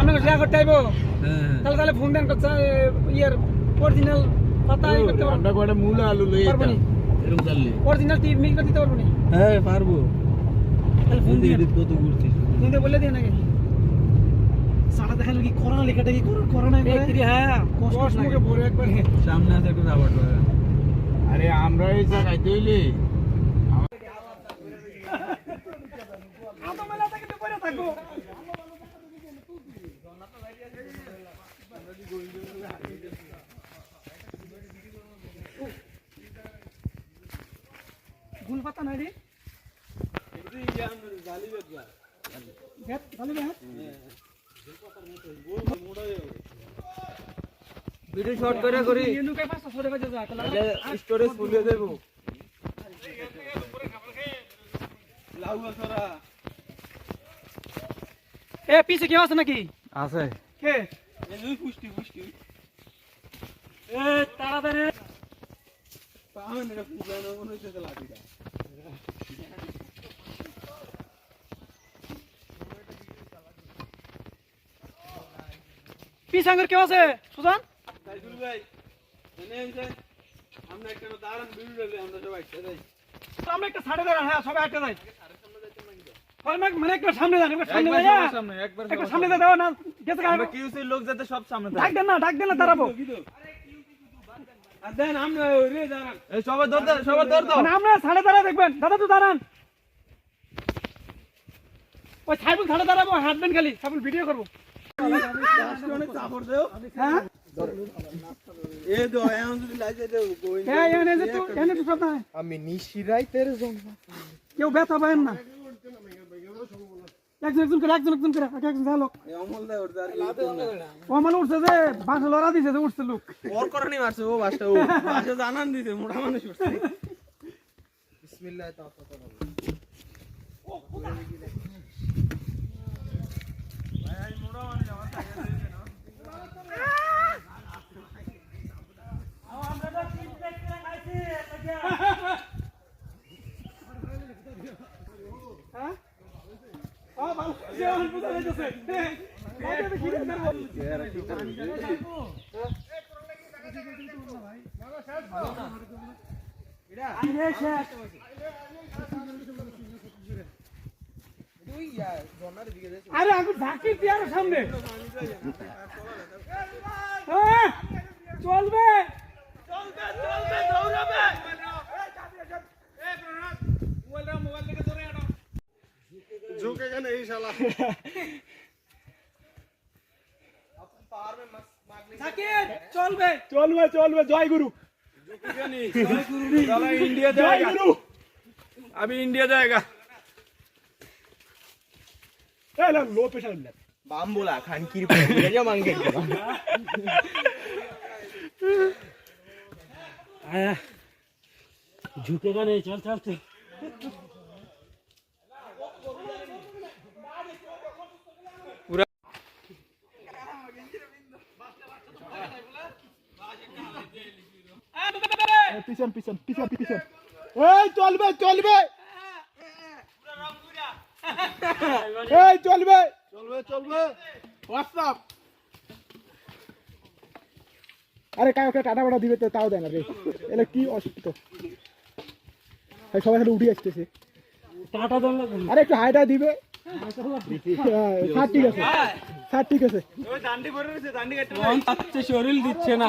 আপনাকে শেয়ার করতে আইবো? তাহলে তাহলে ফোন দেন করছে ইয়ার অরিজিনাল পাতা করতে পারব। আমরা কয়টা মূল আলু লই নি? এরকম চাললে। অরিজিনাল টিপ মিল করে দিতে পারব নি? হ্যাঁ পারব। তাহলে ফোন দিয়ে কত ঘুরছিস? ফোন দিয়ে বলে দিয়ে নাকি সাটা দেখাল কি করোনা লেখাটা কি করো- করোনা হ্যাঁ কষ্ট মুখে ভরে একবার সামনে আছে একটু রাবার আরে আমরা এই জায়গায় দইলে আতো মেলা থেকে তো পরে থাকব গুল পাতা নাই রে ভেত, ভালো ভেত। ভিডিও শর্ট করে করি। স্টোরেজ ফুলিয়ে দেবো। এ পিছে কেউ আছে নাকি? আছে। কে? পুষ্টি পুষ্টি। এ তাড়াতাড়ি। পাবেন এটা পুজানো মনে হচ্ছে লাঠিটা পিছাঙ্গের কেউ আছে সুজান? ভাই আমরা একটা দাঁড়ান ভিডিও আমরা সবাই একসাথে আমরা একটা সাড়ে দাঁড়ান হ্যাঁ সবাই একটা যাই মানে- মানে সামনে যান একবার সামনে একবার যাই সবার সামনে, একবার একবার সামনে যা না গেছে আমরা কিউসি লোক যাতে সব সামনে ডাক দেন না ডাক দেন না দাঁড়াবো। দেন আমরা রে দাঁড়ান। এই সবাই ধর সবাই ধর দাও আমরা সাড়ে দাঁড়া দেখবেন। দাদা তো দাঁড়ান। ওই সাইবুল সাড়ে দাঁড়াবো হাঁটবেন খালি। সাইবুল ভিডিও করব। অনেক চাপড় দেও হ্যাঁ? হ্যাঁ আমি নিশিরাইতের জন্য কেউ ব্যথা পাবেন না একজন একজন করে একজন একজন করে এক একজন লোক অমল উঠছে যে বাসা লড়া দিছে যে উঠছে লোক ওর করনি মারছে ও বাসটা ও বাসা জানান দিতে মোটা মানুষ উঠছে বিসমিল্লাহ তাআলা হ্যাঁ ও ভালো যে অন বুঝা যাইতেছে হ্যাঁ এটা কি করব আরে আগুন ঢাকি দিয়ে আরও সামনে। চলবে চলবে। চলবে দৌড়াবে ঝুঁকে কেন এই শালা। সাকিব চলবে। চলবে চলবে জয় গুরু। इंडिया जाएगा अभी इंडिया जाएगा लो पेशा बाम बोला खान की मांगे आया झुकेगा नहीं चल चलते पूरा পিছন পিছন পিছন পিছন। এই চলবে চলবে। এই চলবে। আরে কাই ওকে টাটা বাটা দিবে তাও দেয় না রে। এলে কি অসুস্থ। সবাই খালি উঠে আসতেছে। টাটা আরে একটু হাইটা দিবে। হ্যাঁ, ঠিক আছে। ঠিক আছে। শরীর দিচ্ছে না।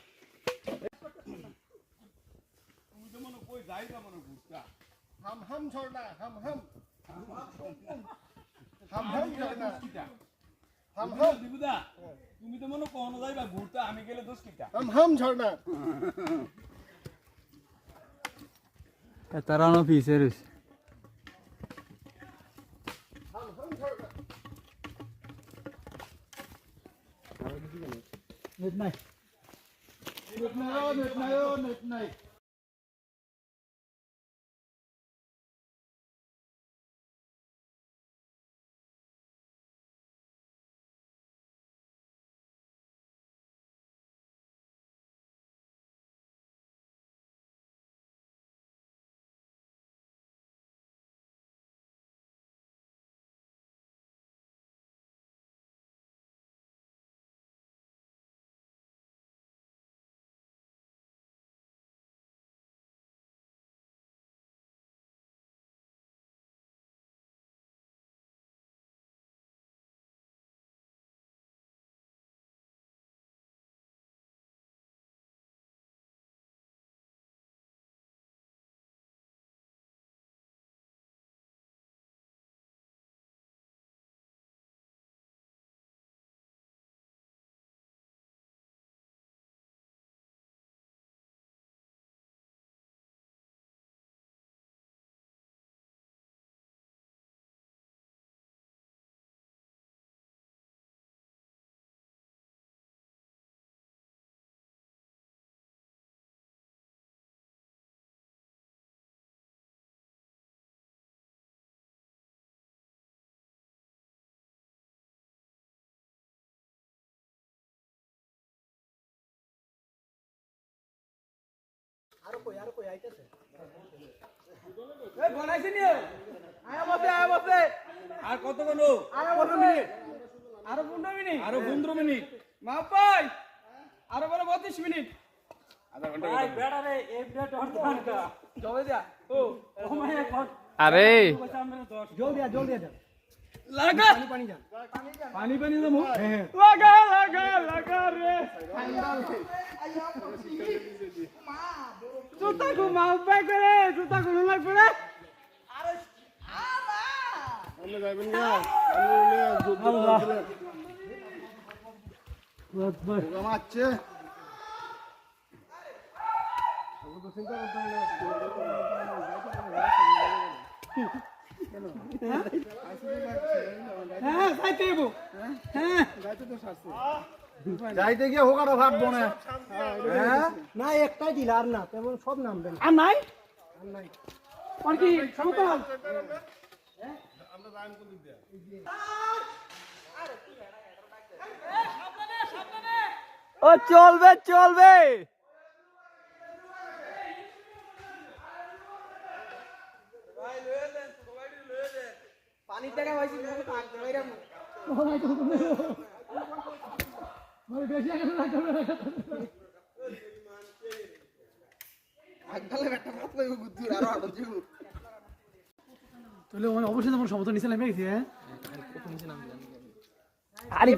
হাম ঝর্ণা হাম হাম। হাম হাম ঝর্ণা। হাম হাম। দিবুদা তুমি তো মনে কোনো যাইবা ঘুরতে আমি গেলে দোষ কিটা হাম হাম ঝর্ণা। তারানো পিছে রইছে। Midnight. Midnight, midnight, midnight. কই আর কই আইতাছে? মিনিট। আরও 15 মিনিট। আরও 15 মিনিট। মাপ ভাই মিনিট। আধা ঘণ্টা ভাই বেড়া রে দিয়া। ও লাগা। পানি পানি পানি লাগা লাগা লাগা রে। জুতা কো পাই করে জুতা কো লাগবে রে। আমরা যাবেন না আমরা যুদ্ধ করছিলাম প্রোগ্রাম আছে হ্যাঁ? দেবো হ্যাঁ। যাইতে গিয়ে হোকাটা হ্যাঁ? না একটাই দিল আর না তেমন সব নামবেন আর নাই। আর কি সমতল? ও চলবে চলবে। টাকা তাহলে মানে অবশ্যই তোমার সমতল নিচে নেমে গেছি হ্যাঁ? আরে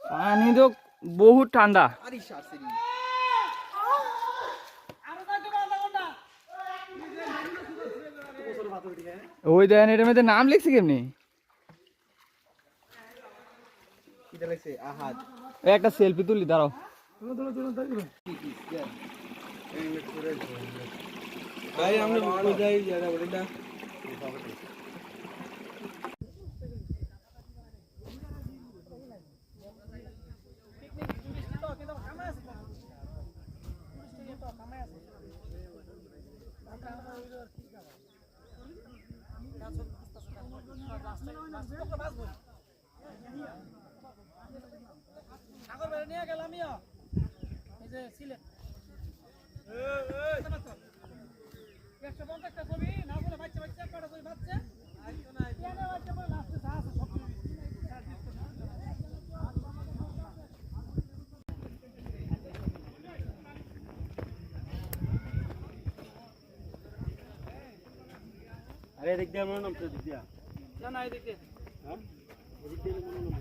পানি তো বহুত ঠান্ডা। ওই দেখেন এটার মধ্যে নাম লিখছে কেমনি? এই একটা সেলফি তুলি দাঁড়াও। ভাই আমরা কই যাই যারা বলিটা সাগর বেড়ে গেলাম ইয়া এই। যে সিলেট একশো পঞ্চাশটা ছবি, না বলে বাচ্চা বাচ্চা, কটা ছবি বাচ্চা কেন বাচ্চা বলে লাস্টে যা আছে সব ছবি দেখ দিয়ে আমার নাম তো দিয়া? না না এদিকে এদিক দিয়ে মনে নাম